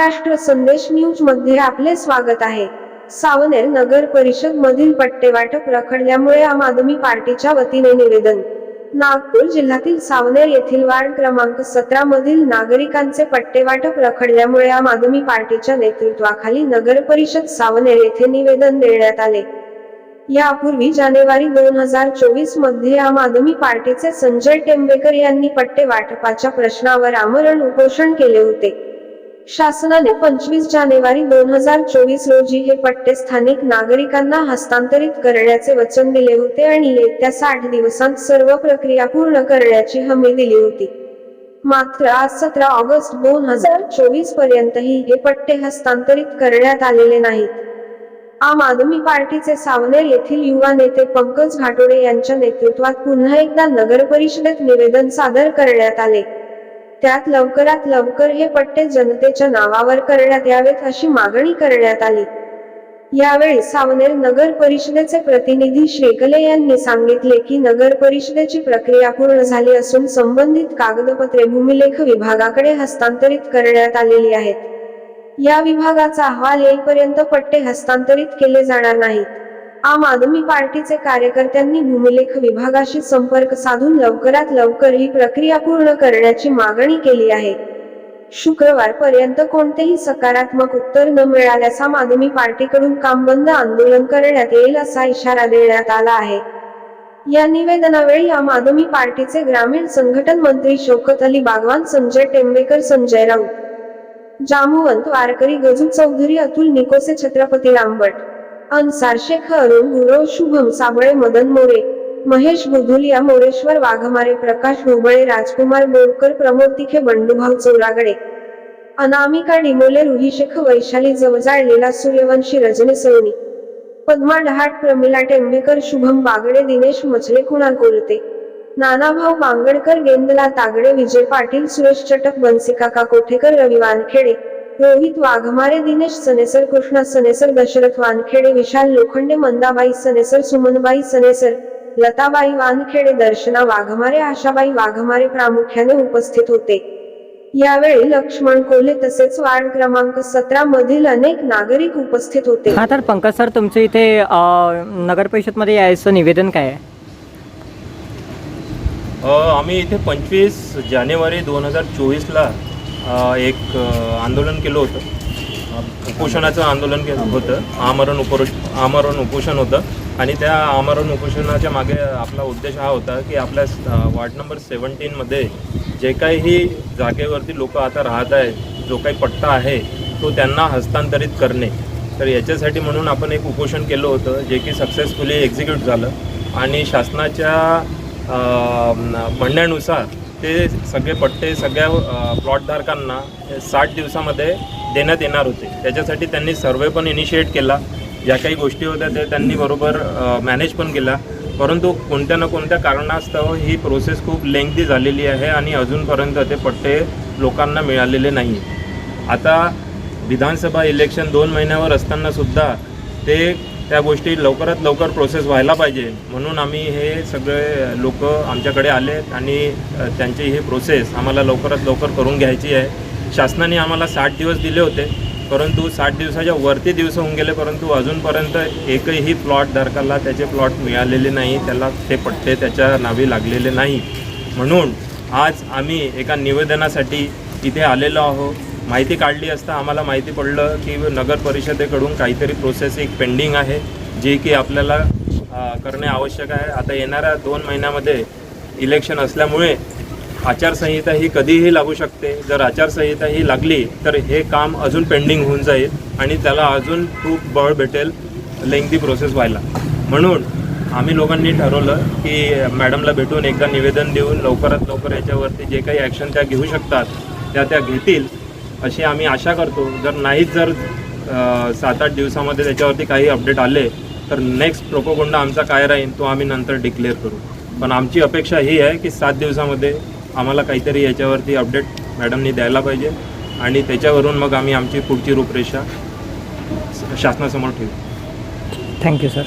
महाराष्ट्र संदेश न्यूजमध्ये आपले स्वागत आहे. सावनेर नगर परिषद मधील पट्टे वाटप रखडल्यामुळे आम आदमी पार्टीच्या वतीने निवेदन. नागपूर जिल्ह्यातील सावनेर येथील वार्ड क्रमांक सतरा मधील नागरिकांचे पट्टे वाटप रखडल्यामुळे आम आदमी पार्टीच्या नेतृत्वाखाली नगर परिषद सावनेर येथे निवेदन देण्यात आले. यापूर्वी जानेवारी दोन हजार चोवीसमध्ये आम आदमी पार्टीचे संजय टेंबेकर यांनी पट्टे वाटपाच्या प्रश्नावर आमरण उपोषण केले होते. शासनाने पंचवीस जानेवारी दोन हजार चोवीस रोजी हे पट्टे स्थानिक नागरिकांना हस्तांतरित करण्याचे वचन दिले होते आणि येत्या साठ दिवसांत सर्व प्रक्रिया पूर्ण करण्याची हमी दिली होती. मात्र आज सतरा ऑगस्ट दोन हजार चोवीस पर्यंतही हे पट्टे हस्तांतरित करण्यात आलेले नाहीत. आम आदमी पार्टीचे सावनेर येथील युवा नेते पंकज घाटोडे यांच्या नेतृत्वात पुन्हा एकदा नगर परिषदेत निवेदन सादर करण्यात आले. त्यात लवकरात लवकर हे पट्टे जनतेच्या नावावर करण्यात यावेत अशी मागणी करण्यात आली. यावेळी सावनेर नगर परिषदेचे प्रतिनिधी शेकले यांनी सांगितले की नगर परिषदेची प्रक्रिया पूर्ण झाली असून संबंधित कागदपत्रे भूमिलेख विभागाकडे हस्तांतरित करण्यात आलेली आहेत. या विभागाचा अहवाल येईपर्यंत पट्टे हस्तांतरित केले जाणार नाहीत. आम आदमी पार्टीचे कार्यकर्त्यांनी भूमिलेख विभागाशी संपर्क साधून लवकरात लवकर ही प्रक्रिया पूर्ण करण्याची मागणी केली आहे. शुक्रवार पर्यंत कोणतेही सकारात्मक उत्तर न मिळाल्यास आम आदमी पार्टीकडून काम बंद आंदोलन करण्यात येईल असा इशारा देण्यात आला आहे. या निवेदनावेळी आम आदमी पार्टीचे ग्रामीण संघटन मंत्री शौकत अली बागवान संजय टेंबेकर संजय राऊत जामुवंत वारकरी गजू चौधरी अतुल निकोसे छत्रपती लांबट अन्सार शेख अरुण गुरव शुभम साबळे मदन मोरे महेश बुधुलिया मोरेश्वर वाघमारे प्रकाश ढोबळे राजकुमार बोरकर प्रमोद तिखे बंडूभाऊ चौरागडे. अनामिका डिमोले रुहिशेख वैशाली जवजाळलेला सूर्यवंशी रजनी सवनी पद्मा डहाट प्रमिला टेंबेकर शुभम बागडे दिनेश मछले कुणाल कोलते. नानाभाऊ बांगडकर गेंदला तागडे विजय पाटील सुरेश चटक बन्सीकाका कोठेकर रवी वानखेडे. रोहित वाघमारे दिनेश सनेसर कृष्णा सनेसर दशरथ वानखेडे विशाल लोखंडे मंदाबाई सनेसर सुमनबाई सनेसर लताबाई वानखेडे दर्शना वाघमारे आशाबाई वाघमारे प्रामुख्याने उपस्थित होते. यावेळी लक्ष्मण कोल्हे तसेच वार्ड क्रमांक सतरा मधील अनेक नागरिक उपस्थित होते. हा तर पंकज सर तुमचं इथे नगर परिषदमध्ये यायचं निवेदन काय आहे? अ, आम्ही इथे पंचवीस जानेवारी दोन हजार चोवीसला एक आंदोलन केलं होतं. उपोषणाचं आंदोलन केलं होतं. आमरण उपोष आमरण उपोषण होतं. आणि त्या आमरण उपोषणाच्या मागे आपला उद्देश हा होता की आपल्या वार्ड नंबर सेवन्टीनमध्ये जे काही जागेवरती लोक आता राहत आहेत जो काही पट्टा आहे तो त्यांना हस्तांतरित करणे. तर याच्यासाठी म्हणून आपण एक उपोषण केलं होतं जे की सक्सेसफुली एक्झिक्यूट झालं. आणि शासनाच्या म्हणण्यानुसार ते सगळे पट्टे सगळ्या प्लॉटधारकांना साठ दिवसामध्ये देण्यात येणार होते. त्याच्यासाठी त्यांनी सर्वे पण इनिशिएट केला. ज्या काही गोष्टी होत्या त्या त्यांनी बरोबर मॅनेज पण केला. परंतु कोणत्या ना कोणत्या कारणास्तव ही प्रोसेस खूप लेंथी झालेली आहे आणि अजूनपर्यंत ते पट्टे लोकांना मिळालेले नाही. आता विधानसभा इलेक्शन दोन महिन्यावर असतानासुद्धा ते त्या गोष्टी लवकरात लवकर प्रोसेस व्हायला पाहिजे. म्हणून आम्ही हे सगळे लोक आमच्याकडे आले आणि त्यांची ही प्रोसेस आम्हाला लवकरात लवकर करून घ्यायची आहे. शासनाने आम्हाला साठ दिवस दिले होते परंतु साठ दिवसाच्या वरती दिवस होऊन गेले परंतु अजूनपर्यंत एकही प्लॉट धारकाला त्याचे प्लॉट मिळालेले नाही त्याला ते पट्टे त्याच्या नावे लागलेले नाही. म्हणून आज आम्ही एका निवेदनासाठी इथे आलेलो आहोत. माहिती काढली असता आम्हाला माहिती पडलं की नगर परिषदेकडून काहीतरी प्रोसेस एक पेंडिंग आहे जी की आपल्याला करणे आवश्यक आहे. आता येणाऱ्या दोन महिन्यामध्ये इलेक्शन असल्यामुळे आचारसंहिता ही कधीही लागू शकते. जर आचारसंहिता ही लागली तर हे काम अजून पेंडिंग होऊन जाईल आणि त्याला अजून खूप बळ भेटेल लेंगदी प्रोसेस व्हायला. म्हणून आम्ही लोकांनी ठरवलं की मॅडमला भेटून एकदा निवेदन देऊन लवकरात लवकर याच्यावरती जे काही ॲक्शन त्या घेऊ शकतात त्या त्या घेतील. अशी आम्ही आशा करतो. जर नाहीच जर सात आठ दिवसामध्ये त्याच्यावरती काही अपडेट आले तर नेक्स्ट प्रोपोगोंडा आमचा काय राहील तो आम्ही नंतर डिक्लेअर करू. पण आमची अपेक्षा ही आहे की सात दिवसामध्ये आम्हाला काहीतरी याच्यावरती अपडेट मॅडमनी द्यायला पाहिजे आणि त्याच्यावरून मग आम्ही आमची पुढची रूपरेषा शासनासमोर ठेवू. Thank you sir